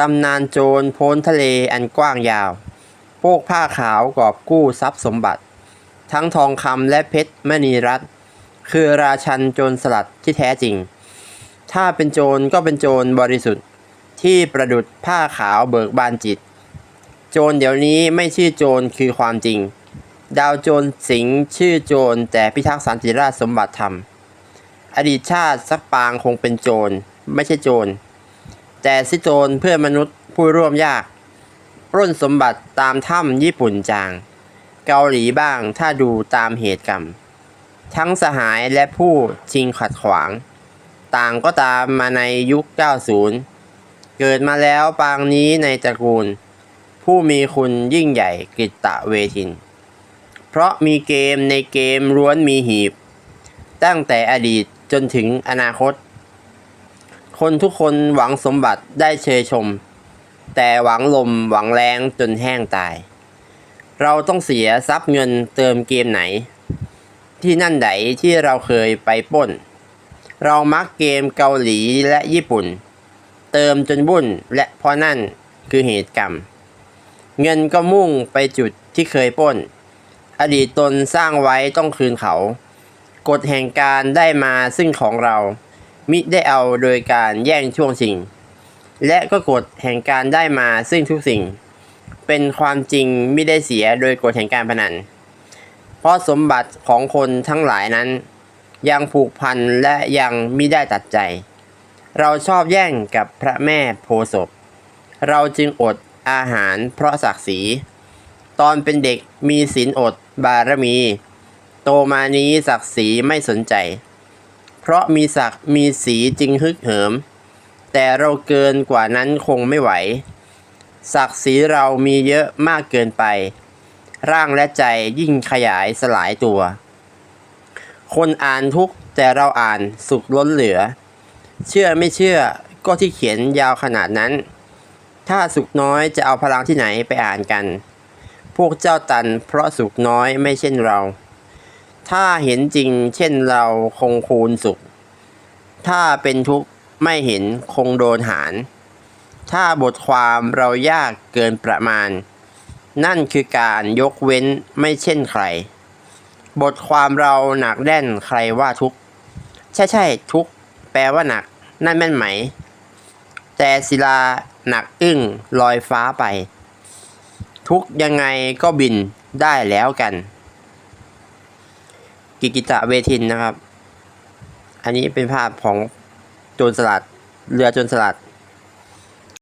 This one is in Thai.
ตำนานโจรพ้นทะเลอันกว้างยาว โปกผ้าขาวกอบกู้ทรัพย์สมบัติ ทั้งทองคำและเพชรมณีรัตคือราชันโจรสลัดที่แท้จริง ถ้าเป็นโจรก็เป็นโจรบริสุทธิ์ ที่ประดุดผ้าขาวเบิกบานจิต โจรเดี๋ยวนี้ไม่ชื่อโจรคือความจริง ดาวโจรสิงชื่อโจรแต่พิทักษ์สันติราชสมบัติธรรม อดีตชาติสักปางคงเป็นโจรไม่ใช่โจร แต่สิโจรเพื่อนมนุษย์ผู้ร่วมยากปล้นสมบัติตามถ้ำญี่ปุ่นจาง เกาหลีบ้างถ้าดูตามเหตุกรรม ทั้งสหายและผู้ชิงขัดขวาง ต่างก็ตามมาในยุค 90 เกิดมาแล้วปางนี้ในตระกูล ผู้มีคุณยิ่งใหญ่กิตตะเวทิน เพราะมีเกมในเกมล้วนมีหีบ ตั้งแต่อดีตจนถึงอนาคต คนทุกคนหวังสมบัติได้เชยชม แต่หวังลมหวังแรงจนแห้งตาย เราต้องเสียทรัพย์เงินเติมเกมไหน ที่นั่นไหนที่เราเคยไปป้น เรามักเกมเกาหลีและญี่ปุ่น เติมจนบุ่นและเพราะนั่นคือเหตุกรรม เงินก็มุ่งไปจุดที่เคยป้น อดีตตนสร้างไว้ต้องคืนเขา กฎแห่งการได้มาซึ่งของเรา มิได้เอาโดยการแย่งช่วงชิง และก็กฎแห่งการได้มาซึ่งทุกสิ่ง เป็นความจริงไม่ได้เสียโดยกฎแห่งการพนัน เพราะสมบัติของคนทั้งหลายนั้น ยังผูกพันและยังมิได้ตัดใจ เราชอบแย่งกับพระแม่โพศพ เราจึงอดอาหารเพราะศักดิ์ศรี ตอนเป็นเด็กมีศีลอดบารมี โตมานี้ศักดิ์ศรีไม่สนใจ เพราะมีศักดิ์มีสีจึงฮึกเหิม แต่เราเกินกว่านั้นคงไม่ไหว ศักดิ์ศรีเรามีเยอะมากเกินไป ร่างและใจยิ่งขยายสลายตัว คนอ่านทุกแต่เราอ่านสุขล้นเหลือ เชื่อไม่เชื่อก็ที่เขียนยาวขนาดนั้น ถ้าสุขน้อยจะเอาพลังที่ไหนไปอ่านกัน พวกเจ้าตันเพราะสุขน้อยไม่เช่นเรา ถ้าเห็นจริง เช่นเราคงคูณสุข ถ้าเป็นทุกข์ไม่เห็นคงโดนหาร ถ้าบทความเรายากเกินประมาณ นั่นคือการยกเว้นไม่เช่นใคร บทความเราหนักแน่นใครว่าทุกข์ใช่ใช่ทุกข์แปลว่าหนัก นั่นแม่นไหม แต่ศิลาหนักอึ้งลอยฟ้าไป ทุกข์ยังไงก็บินได้แล้วกัน กิกิตะเวทินนะครับ อันนี้เป็นภาพของโจรสลัด เรือโจรสลัด